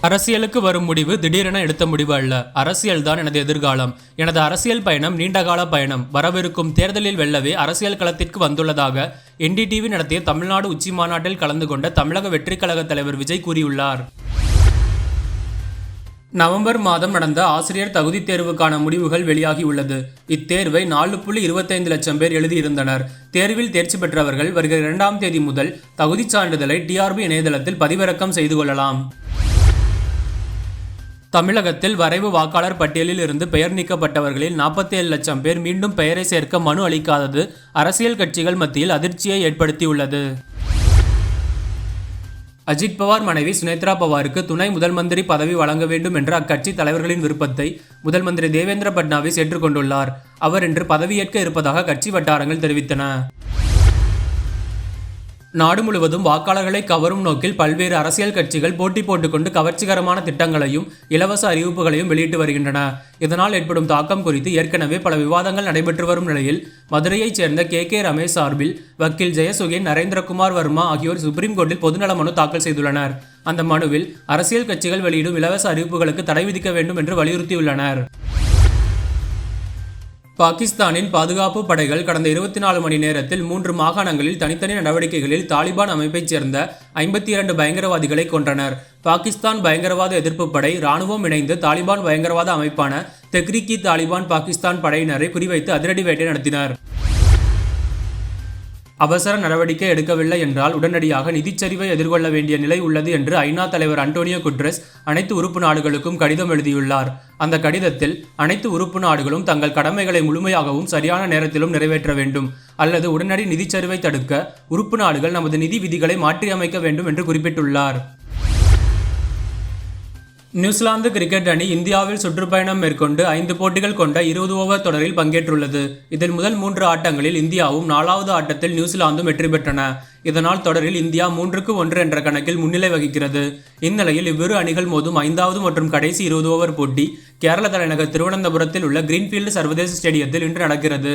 அரசியலுக்கு வரும் முடிவு திடீரென எடுத்த முடிவு அல்ல. அரசியல்தான் எனது எதிர்காலம். எனது அரசியல் பயணம் நீண்டகால பயணம். வரவிருக்கும் தேர்தலில் வெல்லவே அரசியல் களத்திற்கு வந்துள்ளதாக என்டிடிவி நடத்திய தமிழ்நாடு உச்சி மாநாட்டில் கலந்து கொண்ட தமிழக வெற்றிக் கழக தலைவர் விஜய் கூறியுள்ளார். நவம்பர் மாதம் நடந்த ஆசிரியர் தகுதித் தேர்வுக்கான முடிவுகள் வெளியாகியுள்ளது. இத்தேர்வை நாலு புள்ளி இருபத்தைந்து லட்சம் பேர் எழுதியிருந்தனர். தேர்வில் தேர்ச்சி பெற்றவர்கள் வருகிற இரண்டாம் தேதி முதல் தகுதிச் சான்றிதழை டிஆர்பி இணையதளத்தில் பதிவிறக்கம் செய்து கொள்ளலாம். தமிழகத்தில் வரைவு வாக்காளர் பட்டியலில் இருந்து பெயர் நீக்கப்பட்டவர்களில் 47 லட்சம் பேர் மீண்டும் பெயரை சேர்க்க மனு அளிக்காதது அரசியல் கட்சிகள் மத்தியில் அதிர்ச்சியை ஏற்படுத்தியுள்ளது. அஜித் பவார் மனைவி சுனேத்ரா பவாருக்கு துணை முதல் மந்திரி பதவி வழங்க வேண்டும் என்ற அக்கட்சி தலைவர்களின் விருப்பத்தை முதல் மந்திரி தேவேந்திர பட்னாவிஸ் ஏற்றுக்கொண்டுள்ளார். அவர் இன்று பதவியேற்க இருப்பதாக கட்சி வட்டாரங்கள் தெரிவித்தன. நாடு முழுவதும் வாக்காளர்களை கவரும் நோக்கில் பல்வேறு அரசியல் கட்சிகள் போட்டி போட்டுக்கொண்டு கவர்ச்சிகரமான திட்டங்களையும் இலவச அறிவிப்புகளையும் வெளியிட்டு வருகின்றன. இதனால் ஏற்படும் தாக்கம் குறித்து ஏற்கனவே பல விவாதங்கள் நடைபெற்று வரும் நிலையில் மதுரையைச் சேர்ந்த கே. கே. ரமேஷ் சார்பில் வக்கீல் ஜெயசுகேன் நரேந்திரகுமார் வர்மா ஆகியோர் சுப்ரீம் கோர்ட்டில் பொதுநல மனு தாக்கல் செய்துள்ளனர். அந்த மனுவில் அரசியல் கட்சிகள் வெளியிடும் இலவச அறிவிப்புகளுக்கு தடை விதிக்க வேண்டும் என்று வலியுறுத்தியுள்ளனர். பாகிஸ்தானின் பாதுகாப்பு படைகள் கடந்த இருபத்தி நாலு மணி நேரத்தில் மூன்று மாகாணங்களில் தனித்தனி நடவடிக்கைகளில் தாலிபான் அமைப்பைச் சேர்ந்த ஐம்பத்தி இரண்டு பயங்கரவாதிகளை கொன்றனர். பாகிஸ்தான் பயங்கரவாத எதிர்ப்பு படை ராணுவம் இணைந்து தாலிபான் பயங்கரவாத அமைப்பான தெக்ரிக்கி தாலிபான் பாகிஸ்தான் படையினரை குறிவைத்து அதிரடி வேட்டை நடத்தினர். அவசர நடவடிக்கை எடுக்கவில்லை என்றால் உடனடியாக நிதிச்சரிவை எதிர்கொள்ள வேண்டிய நிலை உள்ளது என்று ஐநா தலைவர் அண்டோனியோ குட்ரஸ் அனைத்து உறுப்பு நாடுகளுக்கும் கடிதம் எழுதியுள்ளார். அந்த கடிதத்தில் அனைத்து உறுப்பு நாடுகளும் தங்கள் கடமைகளை முழுமையாகவும் சரியான நேரத்திலும் நிறைவேற்ற வேண்டும். அல்லது உடனடி நிதிச்சரிவை தடுக்க உறுப்பு நாடுகள் நமது நிதி விதிகளை மாற்றியமைக்க வேண்டும் என்று குறிப்பிட்டுள்ளார். நியூசிலாந்து கிரிக்கெட் அணி இந்தியாவில் சுற்றுப்பயணம் மேற்கொண்டு ஐந்து போட்டிகள் கொண்ட இருபது ஓவர் தொடரில் பங்கேற்றுள்ளது. இதில் முதல் மூன்று ஆட்டங்களில் இந்தியாவும் நாலாவது ஆட்டத்தில் நியூசிலாந்தும் வெற்றி பெற்றன. இதனால் தொடரில் இந்தியா மூன்றுக்கு ஒன்று என்ற கணக்கில் முன்னிலை வகிக்கிறது. இந்நிலையில் இவ்விரு அணிகள் மோதும் ஐந்தாவது மற்றும் கடைசி இருபது ஓவர் போட்டி கேரள தலைநகர் திருவனந்தபுரத்தில் உள்ள கிரீன்ஃபீல்டு சர்வதேச ஸ்டேடியத்தில் இன்று நடக்கிறது.